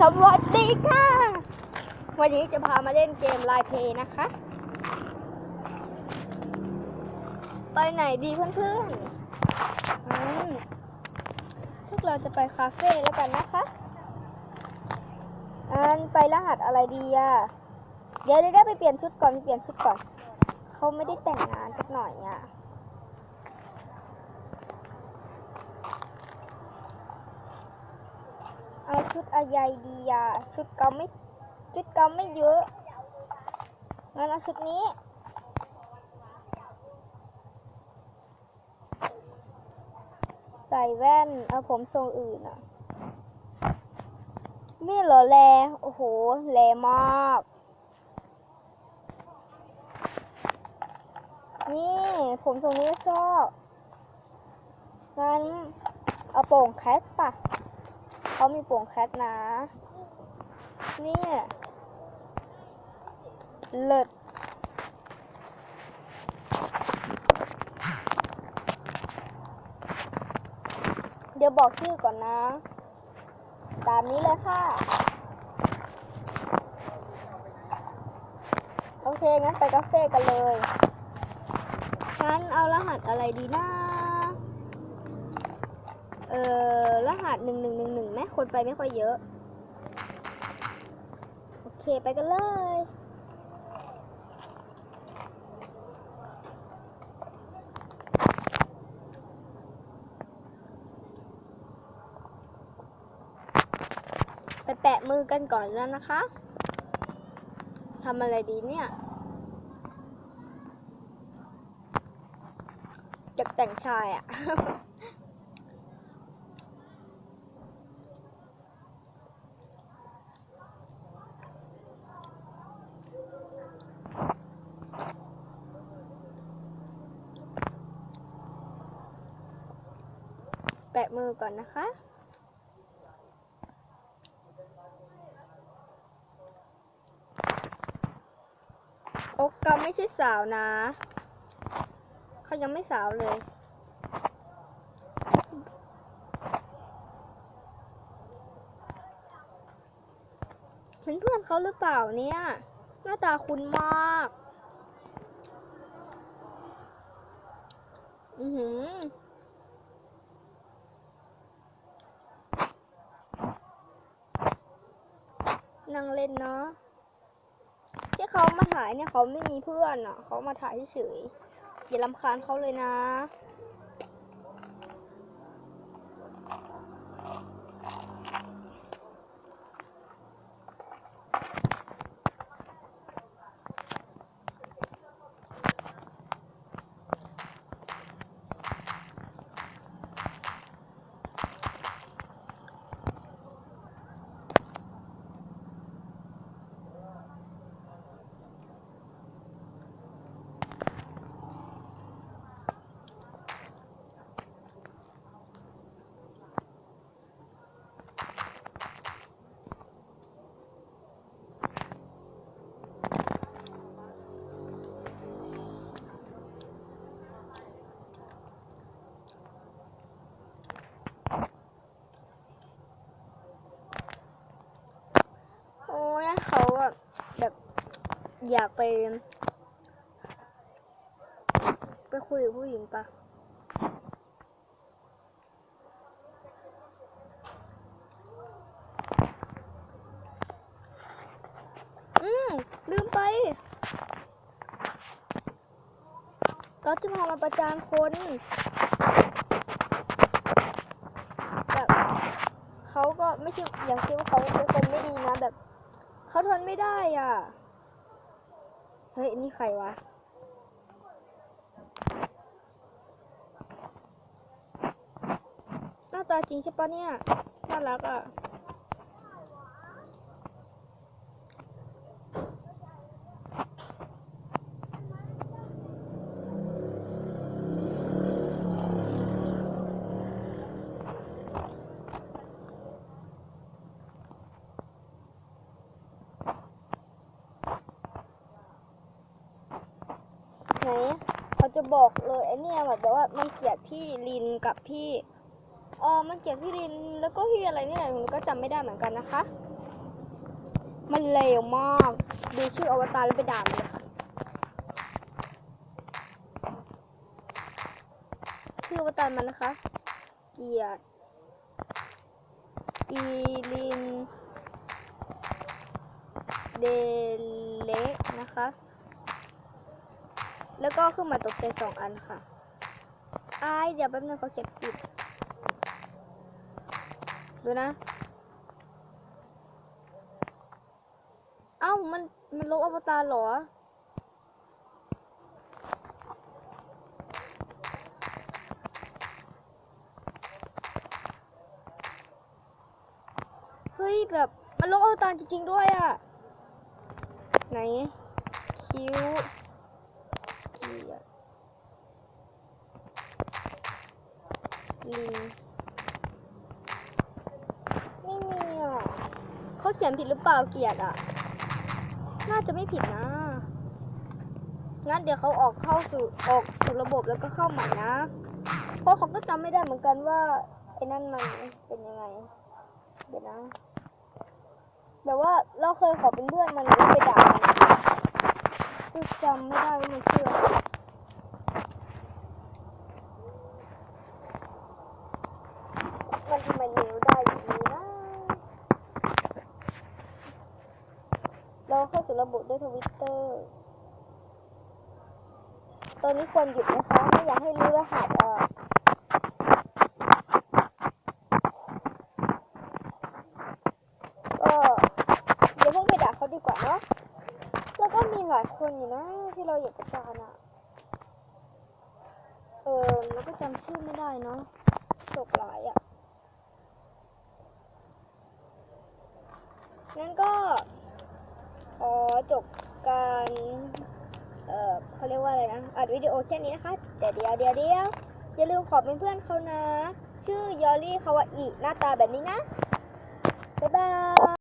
สวัสดีค่ะ วันนี้จะพามาเล่นเกมไลน์เพย์นะคะ ไปไหนดีเพื่อนๆอืมพวกเราจะไปคาเฟ่แล้วกันนะคะอันไปรหัสอะไรดีอะเดี๋ยวเดี๋ยวไปเปลี่ยนชุดก่อนไปเปลี่ยนชุดก่อน เขาไม่ได้แต่งงานสักหน่อยอะเอา ชุดอะไรดีอะชุดเกาไม่ชุดเกาไม่เยอะงั้นเอาชุดนี้ใส่แว่นเอาผมทรงอื่นอะนี่เหรอแลโอ้โหแลมาก นี่ผมทรงนี้ชอบงั้นเอาโป่งแคทป่ะ เขามีป่งแคทนะนี่เลิศเดี๋ยวบอกชื่อก่อนนะ ตามนี้เลยค่ะ โอเค งั้นไปกาเฟ่กันเลยงั้นเอารหัสอะไรดีนะ เอ่อ รหัสหนึ่งหนึ่งหนึ่งหนึ่งไหมคนไปไม่ค่อยเยอะ โอเคไปกันเลยไปแปะมือกันก่อนแล้วนะคะ ทำอะไรดีเนี่ยอยากแต่งชายอะ่ะะมือก่อนนะคะ โอกาไม่ใช่สาวนะ เขายังไม่สาวเลย เห็นเพื่อนเขาหรือเปล่าเนี่ย หน้าตาคุ้นมาก อือหือ นั่งเล่นเนาะที่เขามาถ่ายเนี่ยเขาไม่มีเพื่อนอะ เขามาถ่ายเฉยๆอย่ารำคาญเขาเลยนะ โอ้ยเขาอะแบบ อยากไป ไปคุยกับผู้หญิงปะอืม ลืมไป ก็จะพามาประจานคนแบบเขาก็ไม่ใช่อย่างที่ว่าเขาเป็นคนไม่ดีนะแบบ เขาทนไม่ได้อะ ฮ้ย นี่ใครวะ หน้าตาจริงใช่ปะเนี่ย น่ารักอะ ไหนเขา จะบอกเลยไอเนี่ยแบบว่ามันเกลียดพี่ลินกับพี่เออมันเกลียดพี่ลินแล้วก็พี่อะไรเนี่ยหนูก็จำไม่ได้เหมือนกันนะคะ มันเลวมากดูชื่ออวตารแล้วไปด่ามันเลยค่ะชื่ออวตารมันนะคะ เกลียรติอีลินเดเลนะคะ แล้วก็ขึ้นมาตกใจสองอันค่ะอายเดี๋ยวแป๊บนึงเขาเขียนผิดดูนะ เอ้ามันมันลบอวตารเหรอ เฮ้ยแบบมันลบอวตารจริงๆด้วยอะ่ะ ไหน คิ้วเกียรติ ลิงไม่มีอะเขาเขียนผิดหรือเปล่าเกียรติอะ น่าจะไม่ผิดนะงั้นเดี๋ยวเขาออกเข้าสู่ออกสู่ระบบแล้วก็เข้าใหม่นะ เพราะเขาก็จำไม่ได้เหมือนกันว่าไอ้นั่นมันเป็นยังไง เดี๋ยวนะแบบว่าเราเคยขอเป็นเพื่อนมันแล้วไปด่ามันจำไม่ได้ว่ามันชื่ออะไรมันทำไมเลวได้อย่างนี้นะ เราเข้าสู่ระ บบด้วยทวิตเตอร์ตอนนี้ควรหยุดนะคะไม่อยากให้รู้รหัสอะก็เดี๋ยวพิ่งไปด่าเขาดีกว่าเนาะแล้วก็มีหลายคนอยู่นะที่เราอยากจะจานอะเออแล้วก็จำชื่อไม่ได้เนาะจบหลายอะงั้นก็ ขอจบการเอ่อเขาเรียกว่าอะไรนะอัดวิดีโอแค่นี้นะคะแต่เดี๋ยวเดี๋ยวเดี๋ยวอย่าลืมขอเป็นเพื่อนเขานะ ชื่อยอรี่คาวาอิหน้าตาแบบนี้นะ บ๊ายบาย